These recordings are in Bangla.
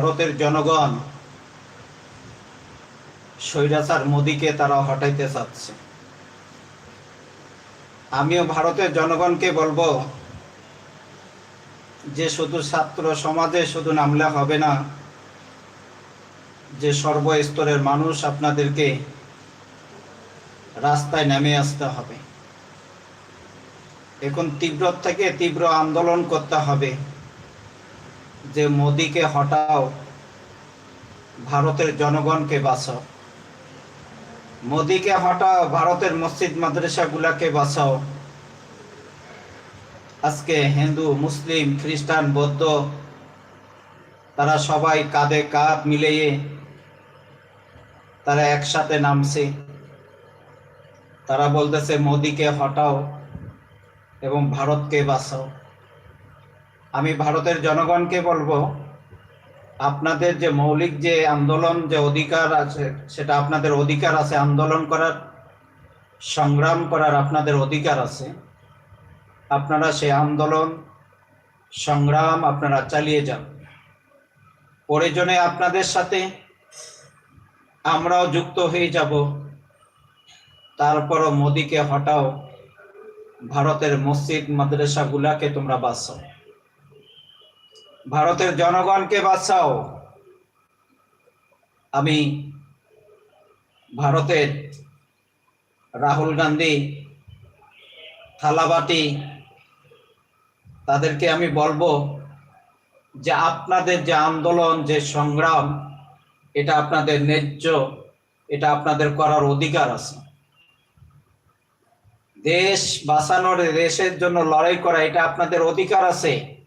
ভারতের জনগণ স্বৈরাচার মোদীকে তারা হটাইতে চাচ্ছে। আমিও ভারতের জনগণকে বলব, যে শুধু ছাত্র সমাজে শুধু নামলে হবে না, যে সর্বস্তরের মানুষ আপনাদেরকে রাস্তায় নেমে আসতে হবে। এখন তীব্র থেকে তীব্র আন্দোলন করতে হবে। যে মোদিকে হটাও, ভারতের জনগণকে বাঁচাও। মোদিকে হটাও, ভারতের মসজিদ মাদ্রাসাগুলাকে বাঁচাও। আজকে হিন্দু, মুসলিম, খ্রিস্টান, বৌদ্ধ, তারা সবাই কাঁধে কাঁধ মিলিয়ে তারা একসাথে নামছে। তারা বলতেছে, মোদিকে হটাও এবং ভারতকে বাঁচাও। আমি ভারতের জনগণকে বলব, আপনাদের যে মৌলিক যে আন্দোলন, যে অধিকার আছে, সেটা আপনাদের অধিকার আছে, আন্দোলন করার, সংগ্রাম করার আপনাদের অধিকার আছে। আপনারা সেই আন্দোলন, সংগ্রাম আপনারা চালিয়ে যান। প্রয়োজনে আপনাদের সাথে আমরাও যুক্ত হয়ে যাব। তারপরও মোদিকে হটাও, ভারতের মসজিদ, মাদ্রাসাগুলাকে তোমরা বাঁচাও। ভারতের জনগণকে বাঁচাও। আমি ভারতের রাহুল গান্ধী, থালাবাটি, তাদেরকে আমি বলব যে আপনাদের যে আন্দোলন, যে সংগ্রাম, এটা আপনাদের ন্যায্য, এটা আপনাদের করার অধিকার আছে। দেশ বাঁচানোর, দেশের জন্য লড়াই করা, এটা আপনাদের অধিকার আছে।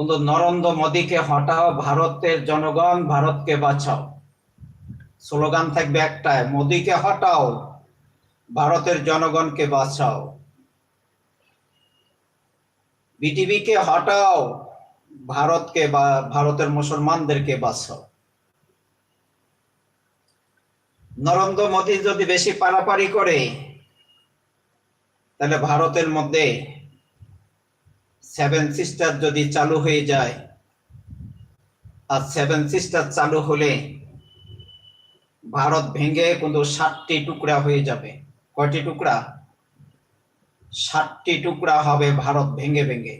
কিন্তু নরেন্দ্র মোদীকে হটাও, ভারতের জনগণ ভারতকে বাঁচাও। স্লোগান থাকবে একটাই, মোদীকে হটাও, ভারতের জনগণকে বাঁচাও। বিটিভিকে হটাও, ভারতকে বা, ভারতের মুসলমানদেরকে বাঁচাও। নরেন্দ্র মোদী যদি বেশি পারাপারি করে, তাহলে ভারতের মধ্যে সেভেন সিস্টার যদি চালু হয়ে যায়, আর সেভেন সিস্টার চালু হলে ভারত ভেঙে কিন্তু ষাটটি টুকরা হয়ে যাবে। কয়টি টুকরা? ষাটটি টুকরা হবে ভারত ভেঙে ভেঙে।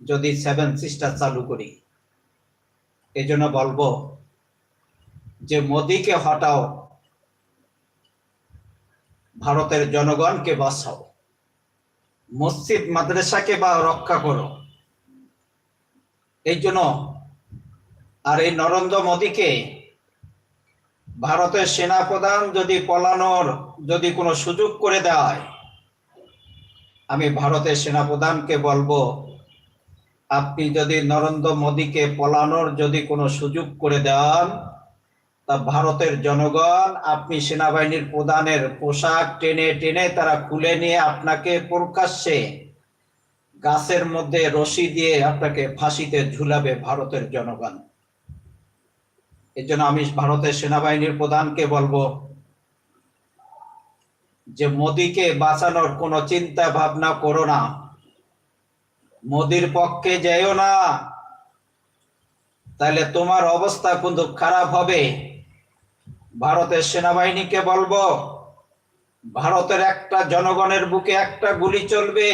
যদি সেভেন সিস্টার চালু করি এই জন্য বলব যে মোদিকে হটাও, ভারতের জনগণকে বাঁচাও। মসজিদ মাদ্রাসাকে বা রক্ষা করো। এই জন্য আর এই নরেন্দ্র মোদীকে ভারতের সেনাপ্রধান যদি পলানোর যদি কোনো সুযোগ করে দেয়, আমি ভারতের সেনাপ্রধানকে বলব, আপনি যদি নরেন্দ্র মোদীকে পলানোর যদি কোনো সুযোগ করে দেন ভারতের জনগণ, আপনি সেনাবাহিনীর প্রধানের পোশাক টেনে টেনে তারা খুলে নিয়ে আপনাকে প্রকাশ্যে গাছের মধ্যে রশি দিয়ে আপনাকে ফাঁসিতে ঝুলাবে ভারতের জনগণ। এই জন্য আমি ভারতের সেনাবাহিনীর প্রধানকে বলব যে মোদীকে বাঁচানোর কোনো চিন্তা ভাবনা করো না। মোদির পক্ষে যেও না। তাহলে তোমার অবস্থা কিন্তু খারাপ হবে। ভারতের সেনাবাহিনীকে বলব, ভারতের একটা জনগণের বুকে একটা গুলি চলবে,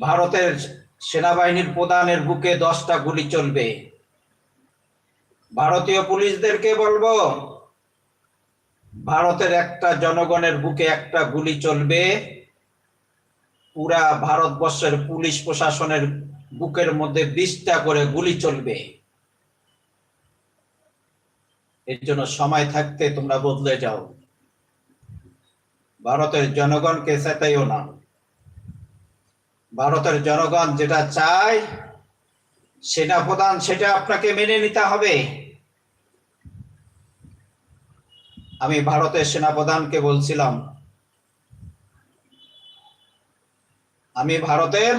ভারতের সেনাবাহিনীর প্রধানের বুকে দশটা গুলি চলবে। ভারতীয় পুলিশদেরকে বলব, ভারতের একটা জনগণের বুকে একটা গুলি চলবে, পুরা ভারতবর্ষের পুলিশ প্রশাসনের বুকের মধ্যে বিশটা করে গুলি চলবে। এর জন্য সময় থাকতে তোমরা বদলে যাও। ভারতের জনগণকে চেতাইও না। ভারতের জনগণ যেটা চায়, সেটা প্রধান, সেটা আপনাকে মেনে নিতে হবে। আমি ভারতের সেনাপ্রধানকে বলছিলাম, আমি ভারতের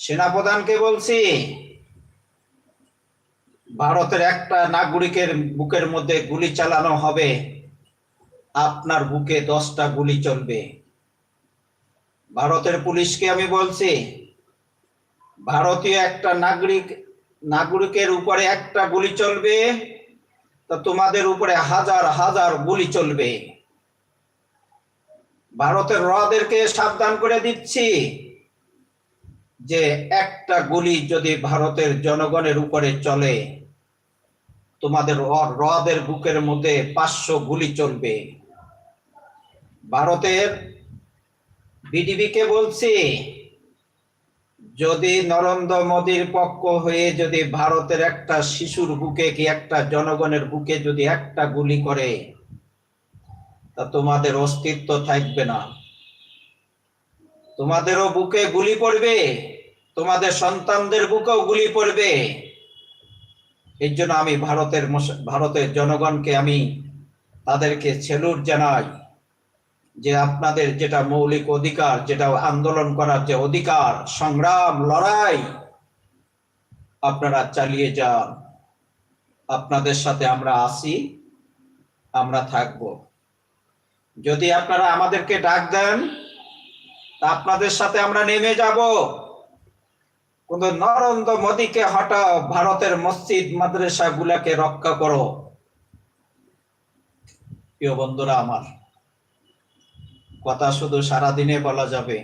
সেনাপ্রধানকে বলছি ভারতের একটা নাগরিকের বুকের মধ্যে গুলি চালানো হবে। আপনার বুকে দশটা গুলি চলবে। ভারতের পুলিশকে আমি বলছি, ভারতীয় একটা নাগরিক, নাগরিকের উপরে একটা গুলি চলবে, তা তোমাদের উপরে হাজার হাজার গুলি চলবে। ভারতের রদেরকে সাবধান করে দিচ্ছি যে একটা গুলি যদি ভারতের জনগণের উপরে চলে তোমাদের হ্রদের বুকের মধ্যে পাঁচশো গুলি চলবে। ভারতের বিডিবিকে বলছি, যদি নরেন্দ্র মোদীর পক্ষ হয়ে যদি ভারতের একটা শিশুর বুকে কি একটা জনগণের বুকে যদি একটা গুলি করে, তা তোমাদের অস্তিত্ব থাকবে না। তোমাদেরও বুকে গুলি পড়বে, তোমাদের সন্তানদের বুকেও গুলি পড়বে। এই জন্য আমি ভারতের ভারতের জনগণকে আমি তাদেরকে সেলুট জানাই যে আপনাদের যেটা মৌলিক অধিকার, যেটা আন্দোলন করার যে অধিকার, সংগ্রাম, লড়াই, আপনারা চালিয়ে যান। আপনাদের সাথে আমরা আসি, আমরা থাকব। যদি আপনারা আমাদেরকে ডাক দেন আপনাদের সাথে আমরা নেমে যাব। কিন্তু নরেন্দ্র মোদীকে হটাও, ভারতের মসজিদ মাদ্রাসা গুলাকে রক্ষা করো। প্রিয় বন্ধুরা আমার, কথা শুধু সারা দিনে বলা যাবে।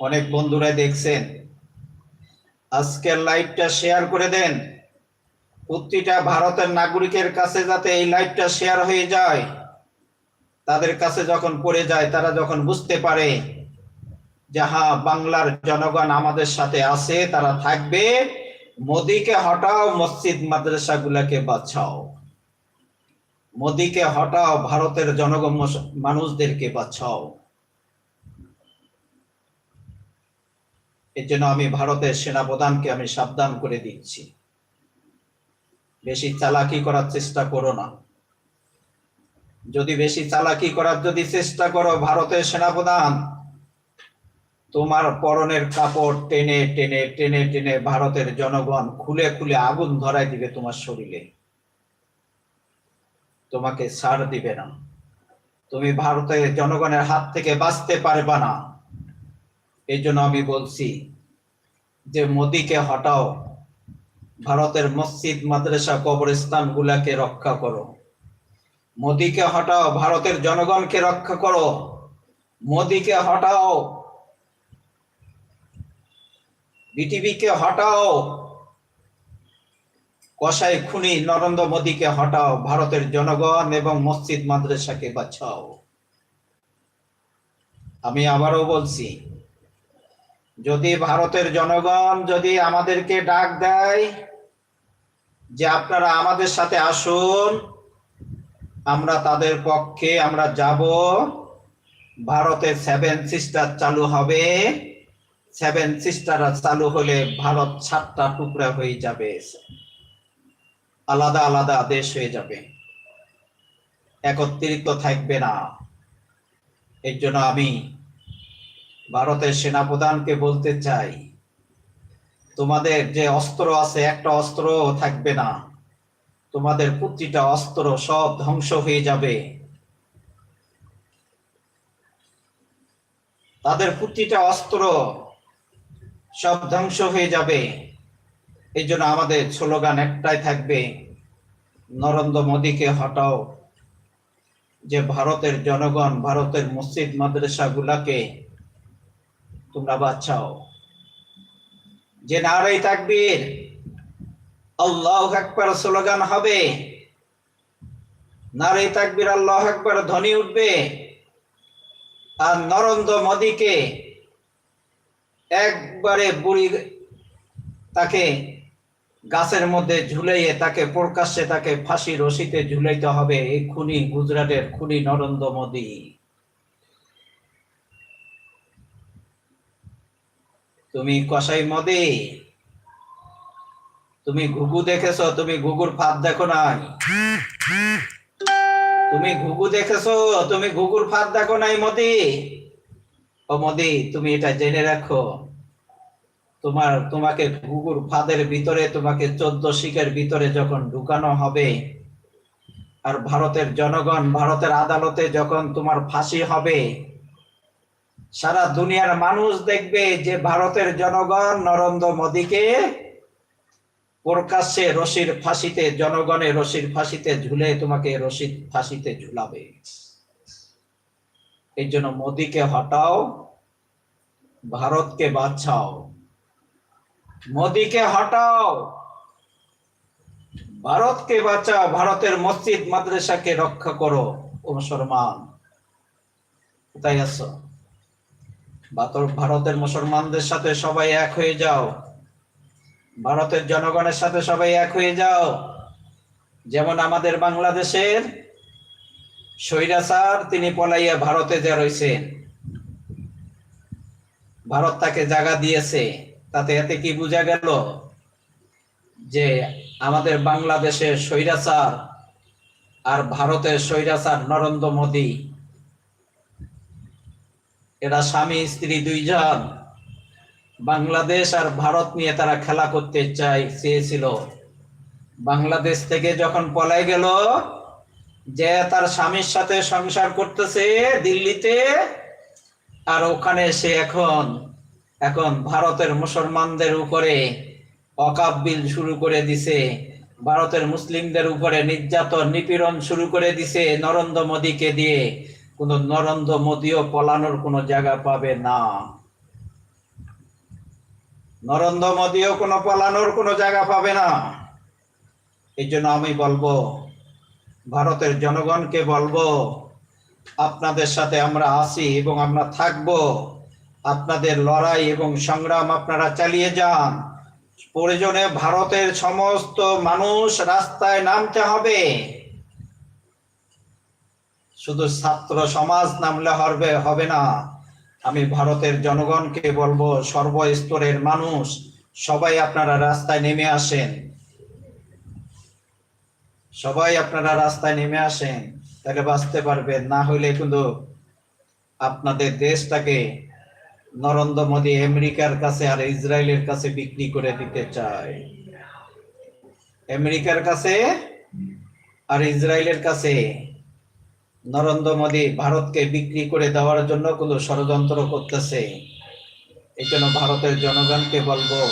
অনেক বন্ধুরাই দেখছেন, আজকের লাইভটা শেয়ার করে দেন। প্রতিটা ভারতের নাগরিকের কাছে যাতে এই লাইভটা শেয়ার হয়ে যায়, তাদের কাছে যখন পড়ে যায়, তারা যখন বুঝতে পারে যে হ্যাঁ বাংলার জনগণ আমাদের সাথে আছে, তারা থাকবে। মোদিকে হটাও মসজিদ মাদ্রাসা গুলাকে বাঁচাও মোদিকে হটাও ভারতের জনগণ মানুষদেরকে বাঁচাও এর জন্য আমি ভারতের সেনাপ্রধানকে আমি সাবধান করে দিচ্ছি। বেশি চালাকি করার চেষ্টা করো না। যদি বেশি চালাকি করার যদি চেষ্টা করো ভারতের সেনাপ্রধান তোমার পরনের কাপড় টেনে টেনে টেনে টেনে ভারতের জনগণ খুলে খুলে আগুন ধরাই দিবে তোমার শরীরে। তোমাকে ছাড় দিবে না। তুমি ভারতের জনগণের হাত থেকে বাঁচতে পারবা না। এই জন্য আমি বলছি যে মোদিকে হটাও। ভারতের মসজিদ, মাদ্রাসা কবরস্থান গুলাকে রক্ষা করো। মোদিকে হটাও, ভারতের জনগণকে রক্ষা করো। মোদিকে হটাও। বিটিভিকে হটাও। কসাই খুনি নরেন্দ্র মোদীকে হটাও, ভারতের জনগণ এবং মসজিদ মাদ্রাসাকে বাঁচাও আমি আবারও বলছি, যদি ভারতের জনগণ যদি আমাদেরকে ডাক দেয় যে আপনারা আমাদের সাথে আসুন, আমরা তাদের পক্ষে আমরা যাব। ভারতের সেভেন সিস্টার চালু হবে। সেভেন সিস্টার চালু হলে ভারত সাতটা টুকরা হয়ে যাবে। আলাদা আলাদা দেশ হয়ে যাবে। একত্রিত থাকবে না। এর জন্য আমি ভারতের সেনাপ্রধানকে বলতে চাই, তোমাদের যে অস্ত্র আছে, একটা অস্ত্র থাকবে না। তোমাদের প্রতিটা অস্ত্র সব ধ্বংস হয়ে যাবে। তাদের প্রতিটা অস্ত্র সব ধ্বংস হয়ে যাবে। এই জন্য আমাদের স্লোগান একটাই থাকবে, নরেন্দ্র মোদীকে হটাও। যে ভারতের জনগণ, ভারতের মসজিদ মাদ্রাসা গুলাকে তোমরা বাঁচাও। যে নারাই তাকবীর, আল্লাহ একবার স্লোগান হবে। নারাই তাকবীর আল্লাহ একবার ধ্বনি উঠবে। আর নরেন্দ্র মোদীকে একবারে বুড়ি তাকে গাছের মধ্যে ঝুলাইয়ে তাকে প্রকাশ্যে তাকে ফাঁসি রশিতে ঝুলাইতে হবে, এই খুনি গুজরাটের খুনি নরেন্দ্র মোদী। তুমি কসাই মোদী? তুমি ঘুঘু দেখেছ? তুমি ঘুঘুর ফাঁদ দেখো নাই? তুমি ঘুঘু দেখেছ? তুমি ঘুঘুর ফাঁদ দেখো নাই মোদি? ও মোদি, তুমি এটা জেনে রাখো। তোমার, তোমাকে ঘুঘুর ফাঁদের ভিতরে, তোমাকে চোদ্দ শিখের ভিতরে যখন ঢুকানো হবে, আর ভারতের জনগণ, ভারতের আদালতে যখন তোমার ফাঁসি হবে, সারা দুনিয়ার মানুষ দেখবে যে ভারতের জনগণ নরেন্দ্র মোদীকে প্রকাশ্যে রশির ফাঁসিতে, জনগণের রশির ফাঁসিতে ঝুলে তোমাকে রশির ফাঁসিতে ঝুলাবে। এই জন্য মোদীকে হটাও, ভারতকে বাঁচাও। মোদীকে হটাও, ভারতকে বাঁচাও, ভারতের মসজিদ, মাদ্রাসাকে রক্ষা করো, ও মুসলমান। কোথায় আছো? ভারতের মুসলমানদের সাথে সবাই এক হয়ে যাও। ভারতের জনগণের সাথে সবাই এক হয়ে যাও। যেমন আমাদের বাংলাদেশের স্বৈরাচার তিনি পলাইয়া ভারতে যা রয়েছেন ভারত তাকে জায়গা দিয়েছে, তাতে এতে কি বোঝা গেল যে আমাদের বাংলাদেশের স্বৈরাচার আর ভারতের স্বৈরাচার নরেন্দ্র মোদী? এরা স্বামী, স্ত্রী দুইজন। বাংলাদেশ আর ভারত নিয়ে তারা খেলা করতে চাই, চেয়েছিল। বাংলাদেশ থেকে যখন পলাই গেল যে তার স্বামীর সাথে সংসার করতেছে দিল্লিতে, আর ওখানে সে এখন এখন ভারতের মুসলমানদের উপরে অকাপ বিল শুরু করে দিছে, ভারতের মুসলিমদের উপরে নির্যাতন নিপীড়ন শুরু করে দিছে নরেন্দ্র মোদীকে দিয়ে। কোন নরেন্দ্র মোদীও পলানোর কোনো জায়গা পাবে না। নরেন্দ্র মোদীও কোনো পলানোর কোনো জায়গা পাবে না। এই জন্য আমি বলব ভারতের জনগণকে বলব, আপনাদের সাথে আমরা আছি এবং আমরা থাকব। আপনাদের লড়াই এবং সংগ্রাম আপনারা চালিয়ে যান। প্রয়োজনে ভারতের সমস্ত মানুষ রাস্তায় নামতে হবে। শুধু ছাত্র সমাজ নামলে হবে হবে না। আমি ভারতের জনগণকে বলব, সর্বস্তরের মানুষ, সবাই আপনারা রাস্তায় নেমে আসেন। সবাই আপনারা রাস্তায় নেমে আসেন তাহলে বাঁচতে পারবেন, না হইলে কিন্তু আপনাদের দেশটাকে নরেন্দ্র মোদী আমেরিকার কাছে আর ইসরায়েলের কাছে বিক্রি করে দিতে চায়। আমেরিকার কাছে আর ইসরায়েলের কাছে নরেন্দ্র মোদী ভারতকে বিক্রি করে দেওয়ার জন্য কোনো ষড়যন্ত্র করতেছে। এই জন্য ভারতের জনগণকে বলব